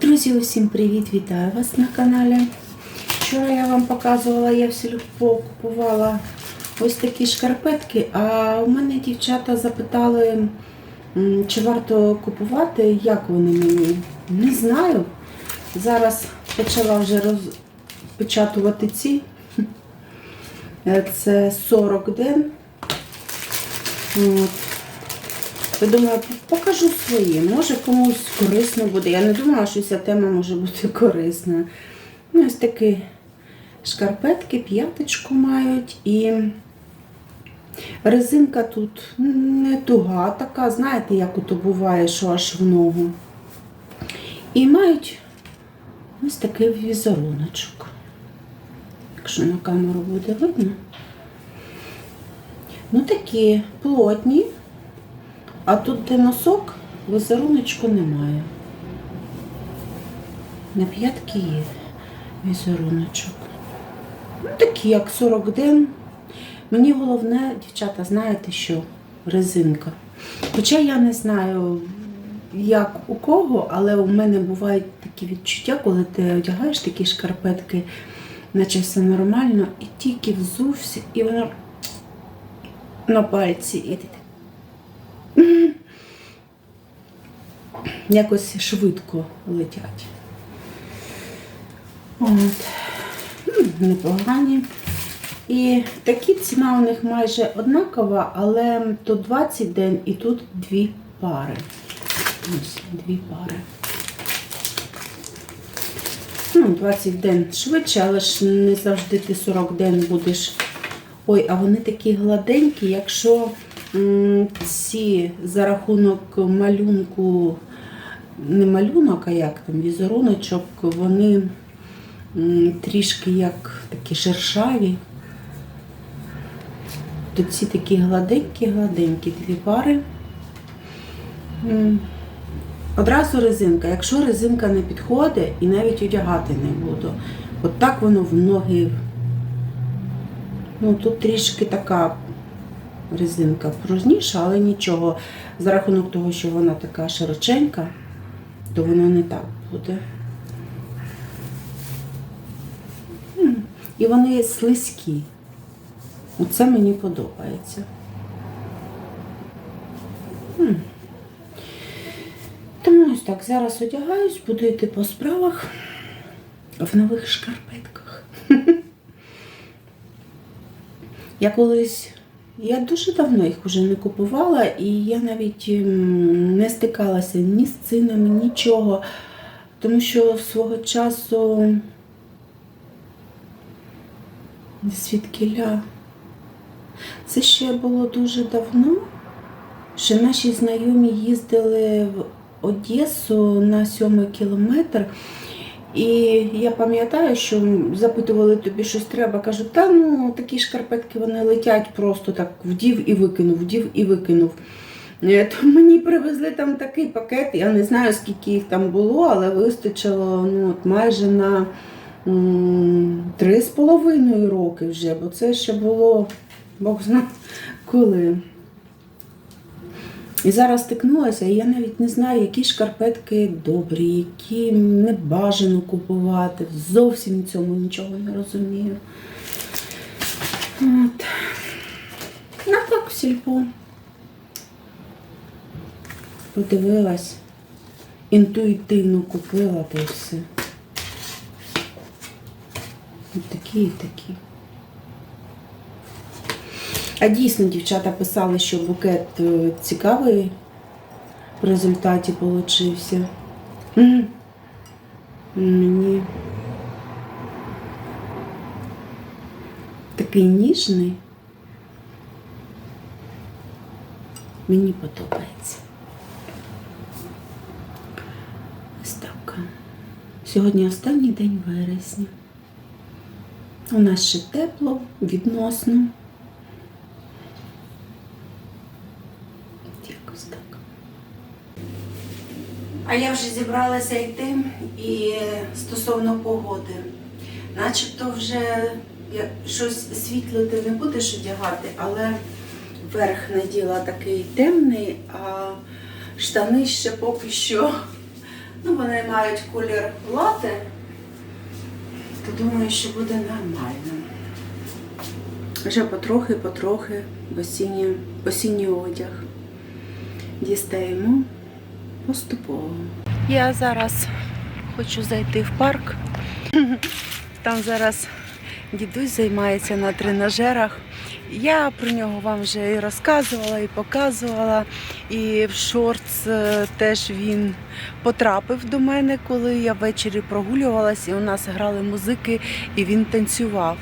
Друзі, усім привіт! Вітаю вас на каналі. Вчора я вам показувала, я в сільпо купувала ось такі шкарпетки, а у мене дівчата запитали, чи варто купувати, як вони мені. Не знаю. Зараз почала вже розпечатувати ці. Е, Це 40 ден. От. Я думаю, покажу свої. Може комусь корисно буде. Я не думала, що ця тема може бути корисною. Ну, ось такі шкарпетки, п'яточку мають і резинка тут не туга, така, знаєте, як ото буває, що аж в ногу. І мають ось такий візеруночок. Якщо на камеру буде видно. Ну такі плотні. А тут, де носок, візеруночку немає. На п'ятки є візеруночок. Ну, такі, як 40 ден. Мені головне, дівчата, знаєте що? Резинка. Хоча я не знаю, як у кого, але у мене бувають такі відчуття, коли ти одягаєш такі шкарпетки, наче все нормально, і тільки взувся, і воно на пальці. І ти якось швидко летять. От. Непогані. І такі ціна у них майже однакова, але тут 20 день і тут дві пари. Ось дві пари. Ну, 20 день швидше, але ж не завжди ти 40 день будеш. Ой, а вони такі гладенькі, якщо ці за рахунок малюнку, не малюнок, а як там, візеруночок, вони трішки як такі шершаві. То ці такі гладенькі-гладенькі дві пари. Одразу резинка. Якщо резинка не підходить і навіть одягати не буду. От так воно в ноги. Ну, тут трішки така резинка пружніша, але нічого. За рахунок того, що вона така широченька, то воно не так буде. І вони слизькі. Оце мені подобається. Тому ось так, зараз одягаюсь, буду йти по справах в нових шкарпетках. Я колись, я дуже давно їх вже не купувала, і я навіть ем, не стикалася ні з цінами, нічого. Тому що свого часу звідкіля. Це ще було дуже давно. Ще наші знайомі їздили в Одесу на сьомий кілометр. І я пам'ятаю, що запитували тобі щось треба. Кажуть, та ну такі шкарпетки вони летять просто так вдів і викинув, вдів і викинув. Е, То мені привезли там такий пакет, я не знаю, скільки їх там було, але вистачило ну, от майже на три з половиною роки вже, бо це ще було Бог знає коли. І зараз стикнулася, і я навіть не знаю, які шкарпетки добрі, які не бажано купувати. Зовсім цьому нічого не розумію. От. Ну так, в сільпо. Подивилась, інтуїтивно купила та й все. От такі і такі. А дійсно дівчата писали, що букет е, цікавий в результаті получився. Мені такий ніжний. Мені подобається. Ось так. Сьогодні останній день вересня. У нас ще тепло, відносно. Якось так. А я вже зібралася йти і стосовно погоди. Начебто вже щось світле ти не будеш одягати, але верх наділа такий темний, а штани ще поки що Ну, вони мають колір лати, то думаю, що буде нормально. Вже потрохи-потрохи осінній, осінній одяг дістаємо поступово. Я зараз хочу зайти в парк. Там зараз дідусь займається на тренажерах. Я про нього вам вже і розказувала, і показувала. І в шортс е, теж він потрапив до мене, коли я ввечері прогулювалася, і у нас грали музики, і він танцював.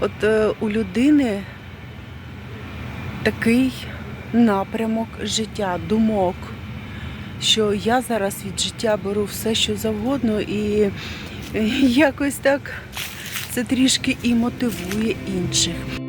От е, у людини такий напрямок життя, думок, що я зараз від життя беру все, що завгодно, і якось так це трішки і мотивує інших.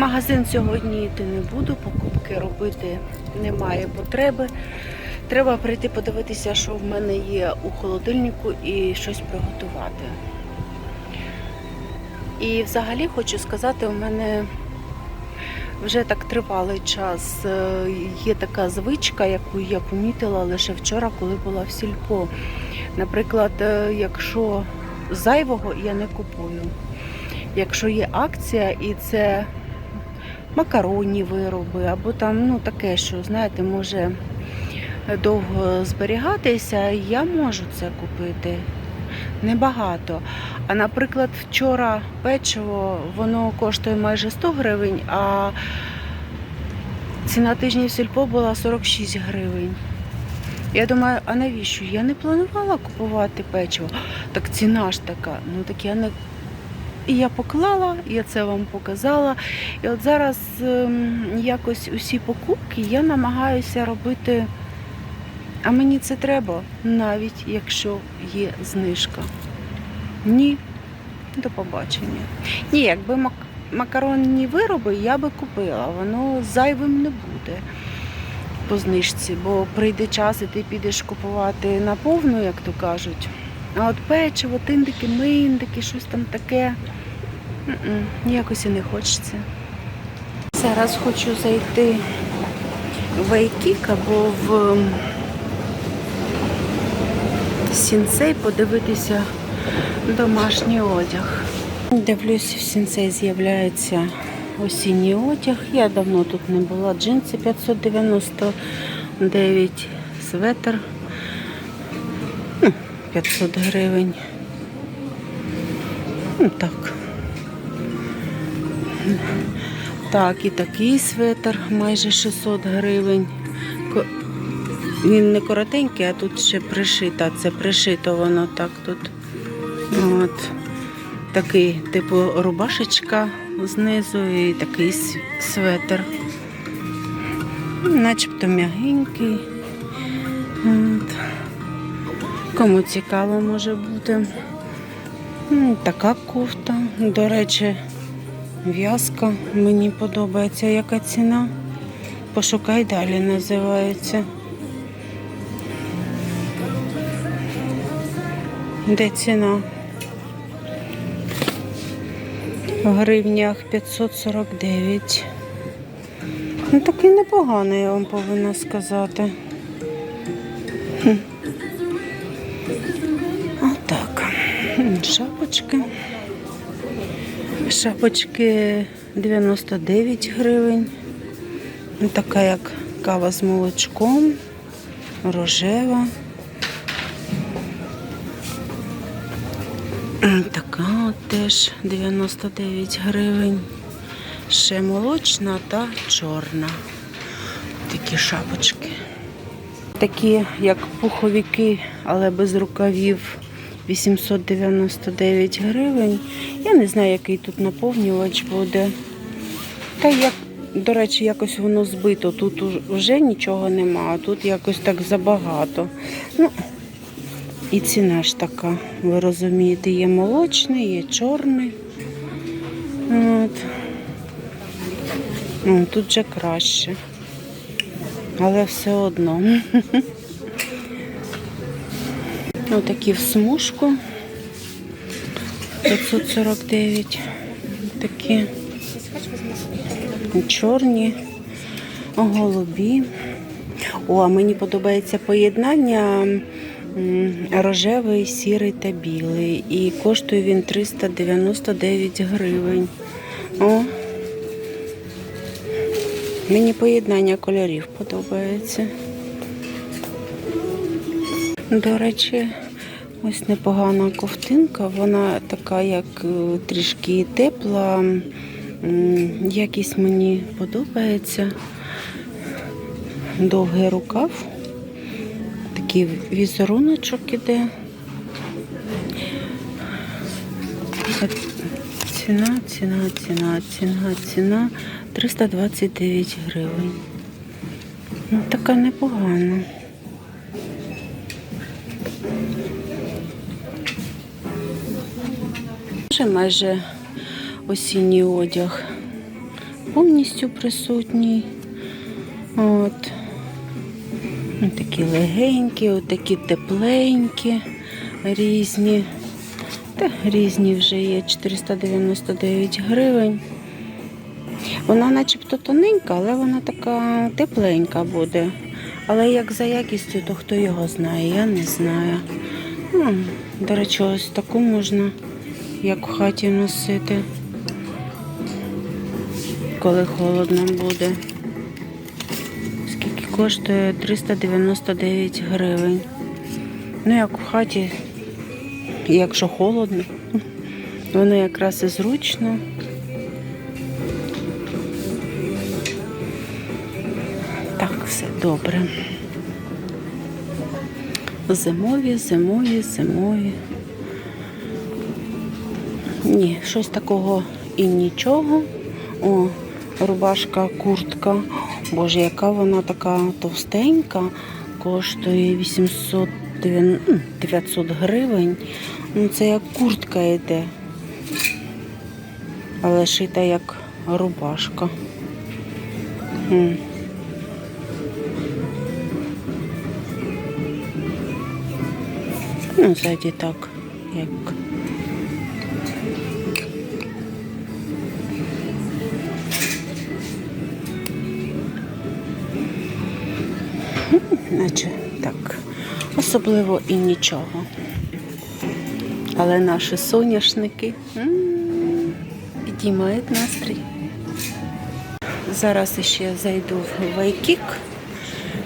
Магазин сьогодні йти не буду, покупки робити немає потреби. Треба прийти подивитися, що в мене є у холодильнику і щось приготувати. І взагалі хочу сказати, у мене вже так тривалий час е, є така звичка, яку я помітила лише вчора, коли була в сільпо. Наприклад, е, якщо зайвого я не купую. Якщо є акція і це макаронні вироби, або там ну, таке, що, знаєте, може довго зберігатися, я можу це купити. Небагато. А наприклад, вчора печиво воно коштує майже 100 гривень, а ціна тижнів сільпо була 46 гривень. Я думаю, а навіщо? Я не планувала купувати печиво. Так ціна ж така. Ну так я не і я поклала, я це вам показала. І от зараз ем, якось усі покупки я намагаюся робити. А мені це треба, навіть якщо є знижка. Ні, до побачення. Ні, якби мак- макаронні вироби я би купила, воно зайвим не буде по знижці, бо прийде час і ти підеш купувати на повну, як то кажуть. А от печиво, тиндики, миндики, щось там таке. Якось і не хочеться. Зараз хочу зайти в Айкік або в сінцей, подивитися домашній одяг. Дивлюсь, в сінцей з'являється осінній одяг. Я давно тут не була. Джинси 599, светр 500 гривень. Ну, так. Так, і такий светр майже 600 гривень. Він не коротенький, а тут ще пришита. Це пришито воно так тут. От. Такий, типу, рубашечка знизу і такий светр. Начебто м'ягенький. От. Кому цікаво може бути. Така кофта. До речі, в'язка. Мені подобається. Яка ціна? Пошукай далі називається. Де ціна? В гривнях 549. Ну такий непоганий, я вам повинна сказати. Отак. Шапочки. Шапочки 99 гривень. Ну, Така як кава з молочком, рожева. Така теж 99 гривень. Ще молочна та чорна. Такі шапочки. Такі, як пуховики, але без рукавів. 899 гривень. Я не знаю, який тут наповнювач буде. Та як, до речі, якось воно збито. Тут вже нічого нема, а тут якось так забагато. Ну, і ціна ж така, ви розумієте, є молочний, є чорний. От. Ну, тут вже краще. Але все одно. Отакі в смужку. 549. Такі чорні, голубі. О, а мені подобається поєднання рожевий, сірий та білий. І коштує він 399 гривень. О, мені поєднання кольорів подобається. До речі, ось непогана ковтинка. Вона така, як е, трішки тепла. Якість мені подобається. Довгий рукав. Такий візеруночок іде. Ціна, ціна, ціна, ціна, ціна 329 гривень. Ну, така непогана. Вже майже осінній одяг повністю присутній. От. Ось Такі легенькі, от такі тепленькі, різні. Та різні вже є 499 гривень. Вона начебто тоненька, але вона така тепленька буде. Але як за якістю, то хто його знає, я не знаю. Ну, до речі, ось таку можна як в хаті носити, коли холодно буде. Скільки коштує 399 гривень. Ну, як в хаті, якщо холодно, воно якраз і зручно. Добре. Зимові, зимові, зимові. Ні, щось такого і нічого. О, рубашка, куртка. Боже, яка вона така товстенька, коштує 800 900 гривень. Ну, це як куртка йде. Але шита як рубашка. Ну, ззаді так, як наче так. Особливо і нічого. Але наші соняшники підіймають настрій. Зараз ще зайду в Вайкік,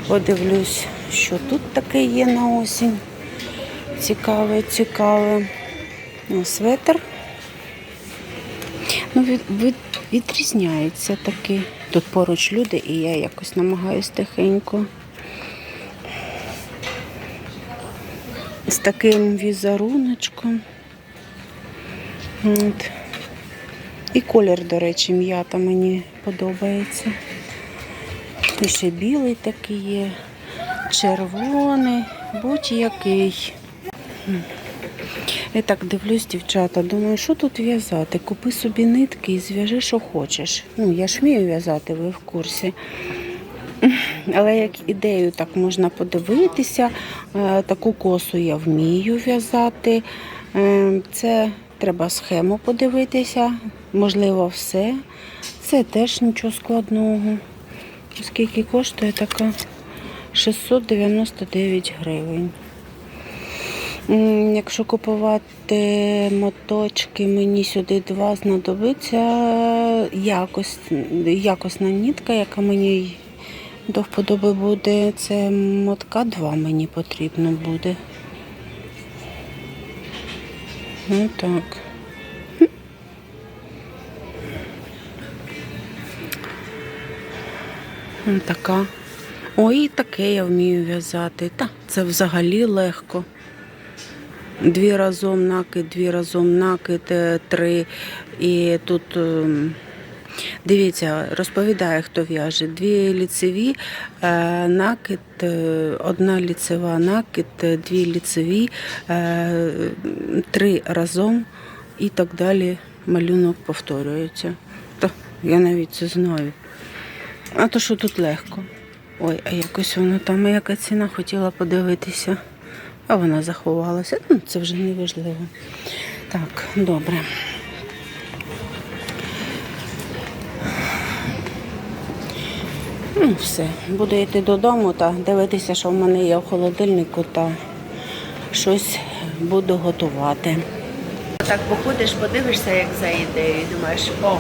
подивлюсь, що тут таке є на осінь. Цікаве, цікаве. Светр. Ну, від, від, відрізняється такий. Тут поруч люди, і я якось намагаюсь тихенько. З таким візеруночком. От. І колір, до речі, м'ята мені подобається. І ще білий такий є, червоний, будь-який. Я так дивлюсь, дівчата, думаю, що тут в'язати? Купи собі нитки і зв'яжи, що хочеш. Ну, я ж вмію в'язати, ви в курсі. Але як ідею так можна подивитися, Е, таку косу я вмію в'язати. Е, Це треба схему подивитися, можливо, все. Це теж нічого складного. Скільки коштує така 699 гривень. Якщо купувати моточки, мені сюди два знадобиться якось, якісна нітка, яка мені до вподоби буде. Це мотка 2 мені потрібно буде. Ну так. Така. Ой, таке я вмію в'язати. Та, це взагалі легко. Дві разом накид, дві разом накид, е, три. І тут, ем, дивіться, розповідає, хто в'яже. Дві ліцеві, е, накид, е, одна ліцева накид, дві ліцеві, три разом і так далі. Малюнок повторюється. Та, я навіть це знаю. А то що тут легко. Ой, а якось воно там, яка ціна хотіла подивитися. А вона заховалася. Ну, це вже не важливо. Так, добре. Ну, все. Буду йти додому та дивитися, що в мене є в холодильнику, та щось буду готувати. Так походиш, подивишся, як за ідею, і думаєш, о,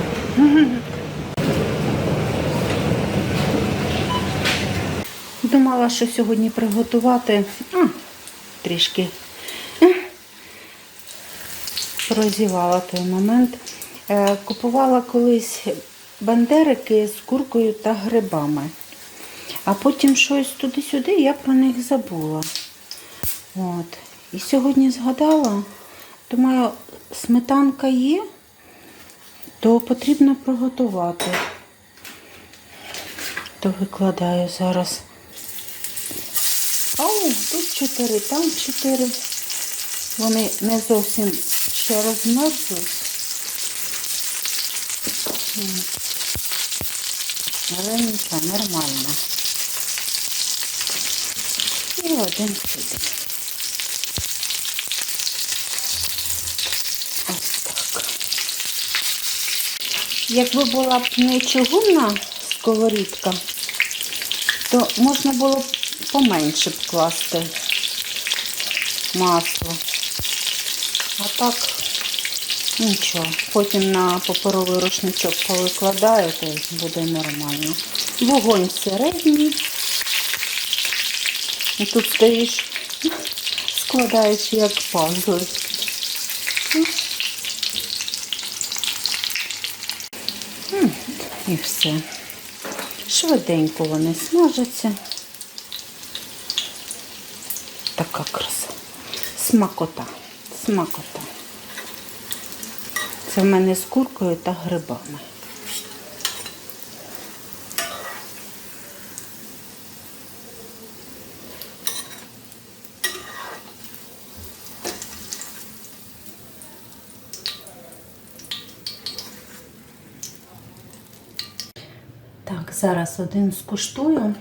Думала, що сьогодні приготувати а, трішки е, прозівала той момент. Е, Купувала колись бандерики з куркою та грибами. А потім щось туди-сюди, я про них забула. От. І сьогодні згадала, думаю, сметанка є, то потрібно приготувати. То викладаю зараз. О, тут чотири, там чотири. Вони не зовсім ще розмерзлись. Але нічого, нормально. І один сюди. Ось так. Якби була б не чугунна сковорідка, то можна було б поменше б класти масло. А так нічого. Потім на паперовий рушничок повикладаю, то буде нормально. Вогонь середній. І тут стоїш, складаєш як пазли. І все. Швиденько вони смажаться. Така краса. Смакота. Смакота. Це в мене з куркою та грибами. Так, зараз один скуштую.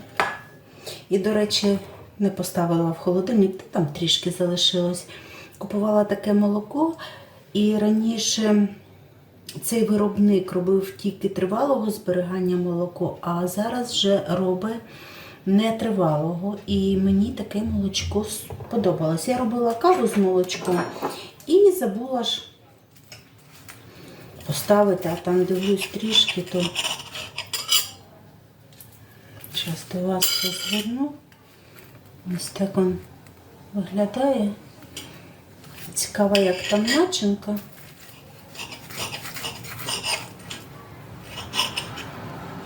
І, до речі, не поставила в холодильник, та там трішки залишилось. Купувала таке молоко, і раніше цей виробник робив тільки тривалого зберігання молоко, а зараз вже робить нетривалого. І мені таке молочко сподобалось. Я робила каву з молочком і забула ж поставити, а там дивлюсь трішки, то Зараз до вас розверну. Ось так він виглядає. Цікаво, як там начинка.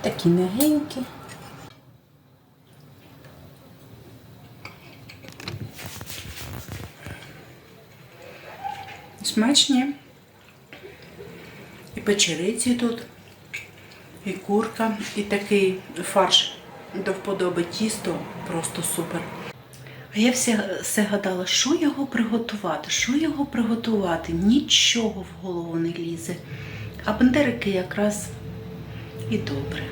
Такі м'ягенькі. Смачні. І печериці тут, і курка, і такий фарш до вподоби тісто просто супер. А я все, все гадала, що його приготувати, що його приготувати. Нічого в голову не лізе. А бандерики якраз і добре.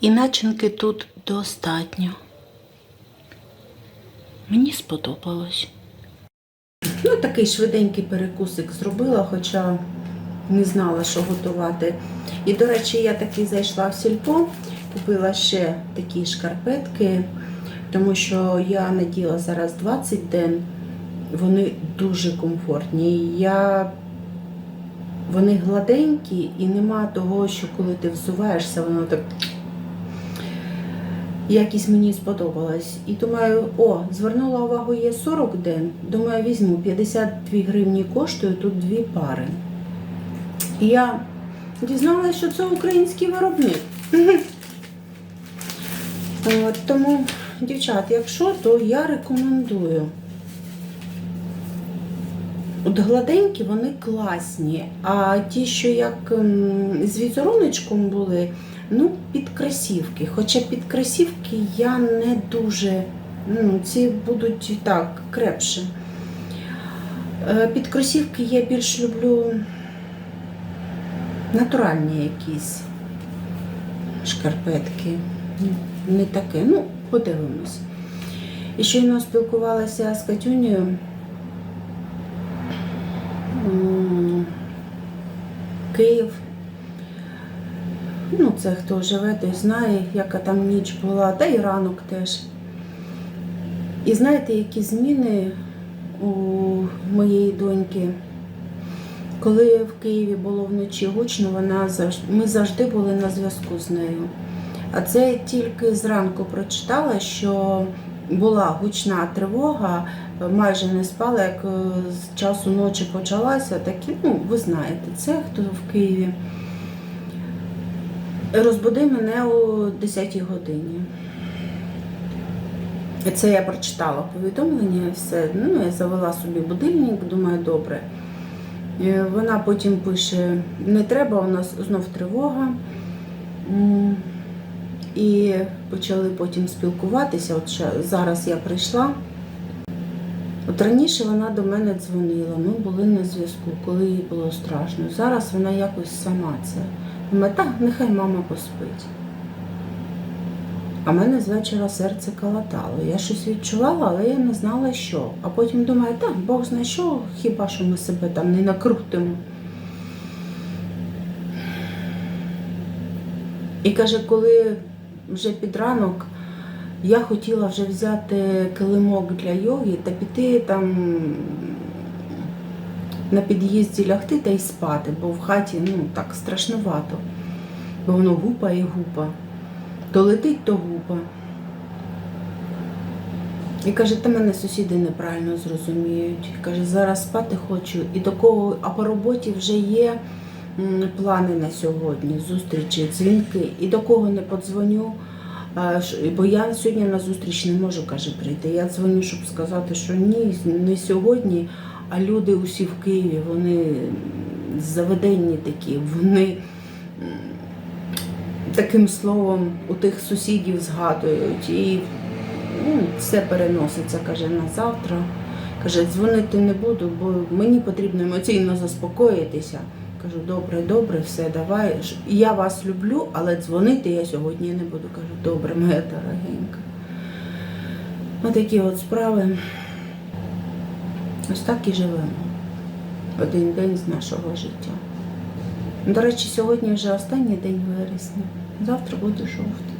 І начинки тут достатньо. Мені сподобалось. Ну, такий швиденький перекусик зробила, хоча не знала, що готувати. І, до речі, я таки зайшла в сільпо, купила ще такі шкарпетки, тому що я наділа зараз 20 день вони дуже комфортні. Я... Вони гладенькі і нема того, що коли ти взуваєшся, воно так якість мені сподобалась. І думаю, о, звернула увагу, є 40 ден. Думаю, візьму 52 гривні коштує тут дві пари. І я дізналася, що це український виробник. От, тому, дівчат, якщо, то я рекомендую. От гладенькі вони класні, а ті, що як ем, з візеруночком були, ну, під красівки. Хоча під красівки я не дуже, ну, ці будуть так, крепше. Е, Під кросівки я більш люблю натуральні якісь шкарпетки. Не таке. Ну, подивимось. І щойно спілкувалася з Катюнею. Київ. Ну, це хто живе, той знає, яка там ніч була, та й ранок теж. І знаєте, які зміни у моєї доньки? Коли в Києві було вночі гучно, вона завжди, ми завжди були на зв'язку з нею. А це тільки зранку прочитала, що була гучна тривога, майже не спала, як е, з часу ночі почалася. Такі, ну, ви знаєте, це хто в Києві. Розбуди мене о 10 годині. Це я прочитала повідомлення, все. Ну, я завела собі будильник, думаю, добре. Е, Вона потім пише: не треба, у нас знов тривога. І почали потім спілкуватися. От ще зараз я прийшла. От раніше вона до мене дзвонила, ми були на зв'язку, коли їй було страшно. Зараз вона якось сама це. Так, нехай мама поспить. А мене з вечора серце калатало. Я щось відчувала, але я не знала, що. А потім думаю, так, Бог знає що, хіба що ми себе там не накрутимо. І каже, коли вже під ранок я хотіла вже взяти килимок для йоги та піти там на під'їзді лягти та й спати, бо в хаті ну так страшнувато. Бо воно гупа і гупа. То летить, то гупа. І каже, та мене сусіди неправильно зрозуміють. Каже, зараз спати хочу. І до кого, а по роботі вже є плани на сьогодні, зустрічі, дзвінки. І до кого не подзвоню, бо я сьогодні на зустріч не можу, каже, прийти. Я дзвоню, щоб сказати, що ні, не сьогодні, а люди усі в Києві, вони заведені такі, вони таким словом у тих сусідів згадують. І ну, все переноситься, каже, на завтра. Каже, дзвонити не буду, бо мені потрібно емоційно заспокоїтися. Кажу, добре, добре, все, давай. Я вас люблю, але дзвонити я сьогодні не буду. Кажу, добре, моя дорогенька. Отакі от справи. Ось так і живемо. Один день з нашого життя. До речі, сьогодні вже останній день вересня. Завтра буде жовтий.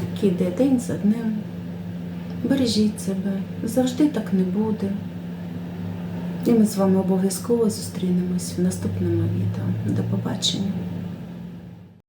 Такий йде день за днем. Бережіть себе, завжди так не буде. І ми з вами обов'язково зустрінемось в наступному відео. До побачення.